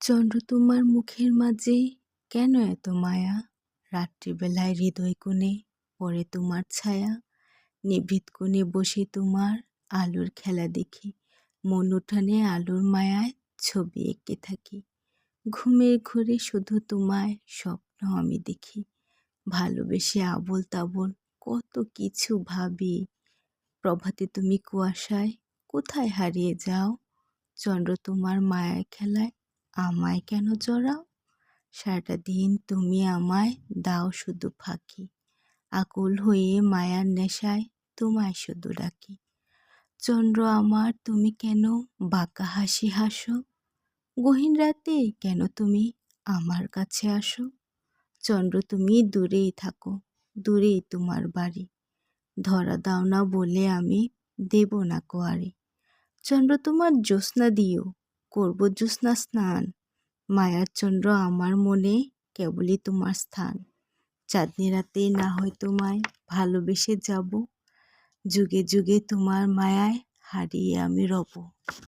চন্দ্র তোমার মুখের মাঝে কেন এত মায়া? রাত্রিবেলায় হৃদয় কোণে পরে তোমার ছায়া। নিভৃত কোণে বসে তোমার আলোর খেলা দেখি। মন উঠানে আলোর মায়ায় ছবি এঁকে থাকি। ঘুমের ঘরে শুধু তোমায় স্বপ্ন আমি দেখি। ভালোবেসে আবল তাবল কত কিছু ভাবি। প্রভাতে তুমি কুয়াশায় কোথায় হারিয়ে যাও? চন্দ্র তোমার মায়ার খেলায় আমায় কেন জড়াও? সারাটা দিন তুমি আমায় দাও শুধু ফাঁকি। আকুল হয়ে মায়ার নেশায় তোমায় শুধু ডাকি। চন্দ্র আমার, তুমি কেন বাঁকা হাসি হাসো? গহীন রাতে কেন তুমি আমার কাছে আসো? চন্দ্র, তুমি দূরেই থাকো, দূরেই তোমার বাড়ি। ধরা দাও না বলে আমি দেব না কোয়ারি। চন্দ্র, তোমার জ্যোৎস্না দিও করব জ্যোৎস্না স্নান। মায়ার চন্দ্র আমার মনে কেবলই তোমার স্থান। চাঁদনি রাতে না হয় তোমায় ভালোবেসে যাব। যুগে যুগে তোমার মায়ায় হারিয়ে আমি রব।